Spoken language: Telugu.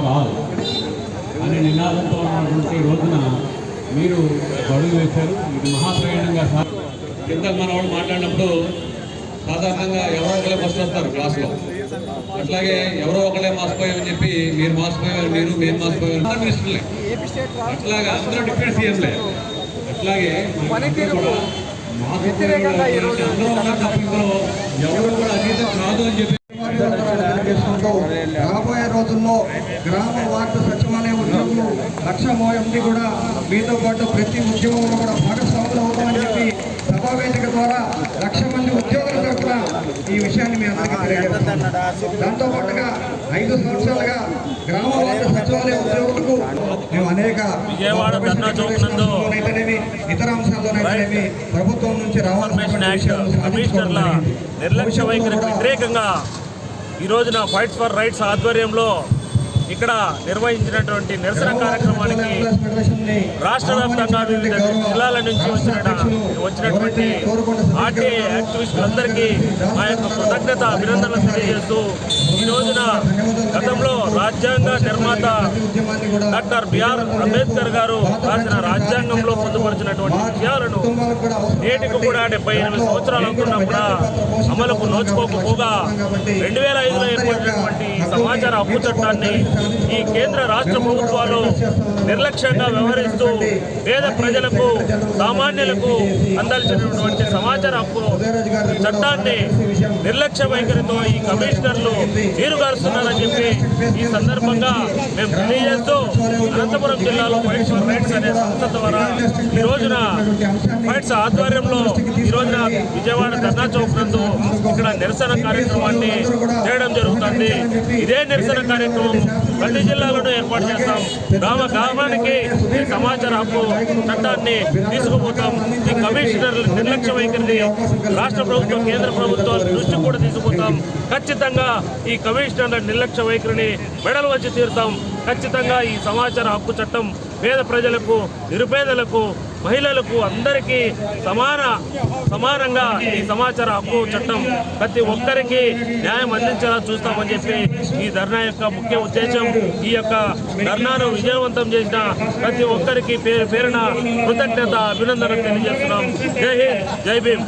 ఫర్ ఆల్ అనే నినాదంతో ఉన్నటువంటి రోజున మీరు గడువు వేశారు ఇది మహాప్రయాణంగా సార్ కింద మన వాళ్ళు మాట్లాడినప్పుడు సాధారణంగా ఎవరో ఒకరే ఫస్ట్ వస్తారు క్లాస్లో అట్లాగే ఎవరో ఒకరే మాసిపోయామని చెప్పి మీరు మాసిపోయారు మీరు మేము మాసిపోయారు మినిస్టర్లే అట్లాగా అందరూ డిఫరెంట్ సీఎంలే అట్లాగే అందరూ కూడా అతీతం కాదు అని చెప్పి తెలియజేసుకుంటూ రాబోయే రోజుల్లో గ్రామ వార్డు సచివాలయ ఉద్యోగులు లక్ష మంది కూడా. మీతో పాటు ప్రతి ఉద్యోగంలో కూడా భాగస్వాములు అవుతామని చెప్పి సభా వేదిక ద్వారా లక్ష మంది ఉద్యోగుల తరఫున ఈ విషయాన్ని మీ అందరికీ తెలియజేస్తున్నాం. దాంతో పాటుగా ఐదు సంవత్సరాలుగా గ్రామ వార్డు సచివాలయ ఉద్యోగులకు మేము అనేక ఇతర అంశాల్లోనైతేనేమి ప్రభుత్వం నుంచి రావాల్సిన నిర్లక్ష్య వైఖరికి వ్యతిరేకంగా ఈ రోజున ఫైట్స్ ఫర్ రైట్స్ ఆధ్వర్యంలో ఇక్కడ నిర్వహించినటువంటి నిరసన కార్యక్రమానికి రాష్ట్ర వ్యాప్తంగా వివిధ జిల్లాల నుంచి వచ్చిన వచ్చినటువంటి ఆర్టీఐ యాక్టివిస్టులందరికీ మా యొక్క కృతజ్ఞత అభినందనలు తెలియజేస్తూ ఈ రోజున గతంలో రాజ్యాంగ నిర్మాత డాక్టర్ బిఆర్ అంబేద్కర్ గారు రాసిన రాజ్యాంగంలో పొందుపరిచినటువంటి విషయాలను నేటికి కూడా డెబ్బై ఎనిమిది సంవత్సరాలు అవుతున్నా కూడా అమలుకు నోచుకోకపోగా రెండు వేల ఐదులో ఏర్పడినటువంటి ఈ చట్టాన్ని ఈ కేంద్ర రాష్ట్ర ప్రభుత్వాలు నిర్లక్ష్యంగా వ్యవహరిస్తూ పేద ప్రజలకు సామాన్యులకు అందాల్సినటువంటి సమాచార హక్కు చట్టాన్ని నిర్లక్ష్య వైఖరితో ఈ కమిషనర్లు తీరుగారుస్తున్నారని చెప్పి ఈ సందర్భంగా మేము తెలియజేస్తూ అనంతపురం జిల్లాలో ఫైట్స్ ఫర్ రైట్స్ అనే సంస్థ ద్వారా ఈ రోజున ఫైట్స్ ఆధ్వర్యంలో ఈ రోజున విజయవాడ ధర్నా చౌక్ నందు ఇక్కడ నిరసన కార్యక్రమాన్ని చేయడం జరుగుతుంది. ఇదే నిరసన కార్యక్రమం ప్రతి జిల్లాలోనూ ఏర్పాటు చేస్తాం. గ్రామ గ్రామానికి ఈ సమాచార హక్కు చట్టాన్ని తీసుకుపోతాం. ఈ కమిషనర్ నిర్లక్ష్య వైఖరిని రాష్ట్ర ప్రభుత్వం కేంద్ర ప్రభుత్వం దృష్టి కూడా తీసుకుపోతాం. ఖచ్చితంగా ఈ కమిషనర్ల నిర్లక్ష్య వైఖరిని మెడలు వచ్చి తీరుతాం. ఖచ్చితంగా ఈ సమాచార హక్కు చట్టం పేద ప్రజలకు నిరుపేదలకు మహిళలకు అందరికీ సమాన సమానంగా ఈ సమాచార హక్కు చట్టం ప్రతి ఒక్కరికి న్యాయం అందించేలా చూస్తామని చెప్పి ఈ ధర్నా యొక్క ముఖ్య ఉద్దేశం. ఈ యొక్క ధర్నాను విజయవంతం చేసిన ప్రతి ఒక్కరికి పేరు పేరున కృతజ్ఞత అభినందన తెలియజేస్తున్నాం. జై హింద్ జై భీమ్.